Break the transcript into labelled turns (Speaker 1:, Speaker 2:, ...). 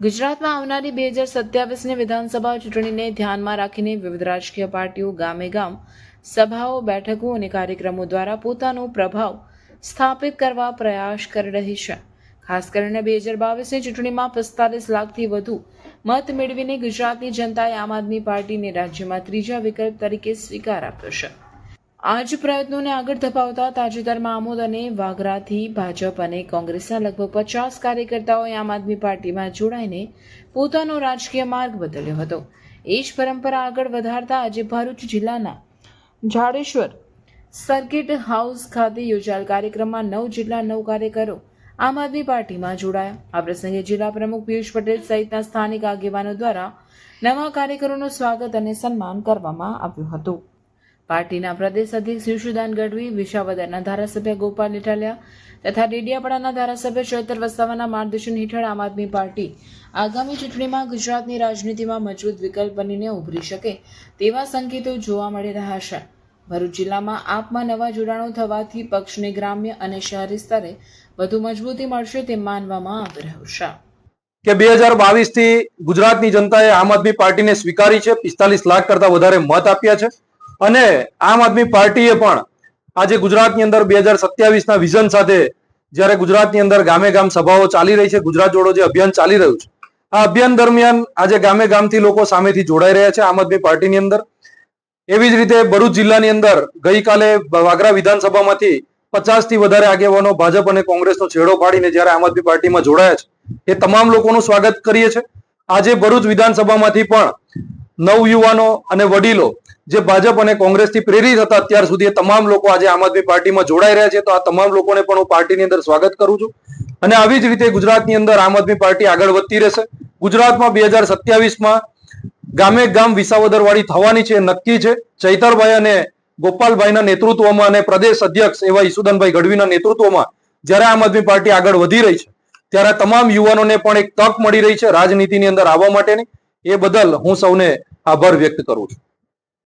Speaker 1: ગુજરાતમાં આવનારી બે હજાર સત્યાવીસની વિધાનસભા ચૂંટણીને ધ્યાનમાં રાખીને વિવિધ રાજકીય પાર્ટીઓ ગામે ગામ, સભાઓ, બેઠકો અને કાર્યક્રમો દ્વારા પોતાનો પ્રભાવ સ્થાપિત કરવા પ્રયાસ કરી રહી છે. ખાસ કરીને બે હજાર બાવીસની ચૂંટણીમાં પિસ્તાલીસ લાખથી વધુ મત મેળવીને ગુજરાતની જનતાએ આમ આદમી પાર્ટીને રાજ્યમાં ત્રીજા વિકલ્પ તરીકે સ્વીકાર આપ્યો છે. આ જ પ્રયત્નોને આગળ ધપાવતા તાજેતરમાં આમોદ અને વાગરાથી ભાજપ અને કોંગ્રેસના લગભગ પચાસ કાર્યકર્તાઓએ આમ આદમી પાર્ટીમાં જોડાઈને પોતાનો રાજકીય માર્ગ બદલ્યો હતો. એ જ પરંપરા આગળ વધારતા આજે ભરૂચ જિલ્લાના જાડેશ્વર સર્કિટ હાઉસ ખાતે યોજાયેલ કાર્યક્રમમાં નવ જિલ્લા નવ કાર્યકરો આમ આદમી પાર્ટીમાં જોડાયા. આ પ્રસંગે જિલ્લા પ્રમુખ પિયુષ પટેલ સહિતના સ્થાનિક આગેવાનો દ્વારા નવા કાર્યકરોનું સ્વાગત અને સન્માન કરવામાં આવ્યું હતું. પાર્ટીના પ્રદેશ અધ્યક્ષ યુશુદાન ગઢવી વિશાવદરના ધારાસભ્ય ગોપાલ ઇટાલિયા તથા ડેડિયાપાડાના ધારાસભ્ય ચૈતર વસાવાના માર્ગદર્શન હેઠળ આમ આદમી પાર્ટી આગામી ચૂંટણીમાં ગુજરાતની રાજનીતિમાં મજબૂત વિકલ્પ બનીને ઉભરી શકે તેવા સંકેતો જોવા મળી રહ્યા છે. ભરૂચ જિલ્લામાં આપમાં નવા જોડાણો થવાથી પક્ષને ગ્રામ્ય અને શહેરી સ્તરે વધુ મજબૂતી મળશે તેમ માનવામાં આવી રહ્યું છે.
Speaker 2: કે બે હજાર બાવીસથી ગુજરાતની જનતાએ આમ આદમી પાર્ટીને સ્વીકારી છે, પિસ્તાલીસ લાખ કરતા વધારે મત આપ્યા છે. અને આમ આદમી પાર્ટીએ પણ આજે ગુજરાતની અંદર બે હજાર સત્યાવીસના વિઝન સાથે જ્યારે ગુજરાતની અંદર ગામે ગામ સભાઓ ચાલી રહી છે, ગુજરાત જોડો જે અભિયાન ચાલી રહ્યું છે, આ અભિયાન દરમિયાન આજે ગામે ગામથી લોકો સામેથી જોડાઈ રહ્યા છે આમ આદમી પાર્ટીની અંદર. એવી જ રીતે ભરૂચ જિલ્લાની અંદર ગઈકાલે વાગરા વિધાનસભામાંથી પચાસથી વધારે આગેવાનો ભાજપ અને કોંગ્રેસનો છેડો પાડીને જ્યારે આમ આદમી પાર્ટીમાં જોડાયા છે, એ તમામ લોકોનું સ્વાગત કરીએ છીએ. આજે ભરૂચ વિધાનસભામાંથી પણ નવ યુવાનો અને વડીલો જે ભાજપ અને કોંગ્રેસથી પ્રેરિત હતા અત્યાર સુધી તમામ લોકો આજે આમ આદમી પાર્ટીમાં જોડાઈ રહ્યા છે. તો આ તમામ લોકોને પણ હું પાર્ટીની અંદર સ્વાગત કરું છું. અને આવી જ રીતે ગુજરાતની અંદર આમ આદમી પાર્ટી આગળ વધતી રહેશે. ગુજરાતમાં બે હજાર સત્યાવીસમાં ગામે ગામ વિસાવદરવાળી થવાની છે, નક્કી છે. ચૈતરભાઈ અને ગોપાલભાઈના નેતૃત્વમાં અને પ્રદેશ અધ્યક્ષ એવા ઈસુદનભાઈ ગઢવીના નેતૃત્વમાં જ્યારે આમ આદમી પાર્ટી આગળ વધી રહી છે, ત્યારે તમામ યુવાનોને પણ એક તક મળી રહી છે રાજનીતિની અંદર આવવા માટેની. એ બદલ હું સૌને આભાર વ્યક્ત કરું છું.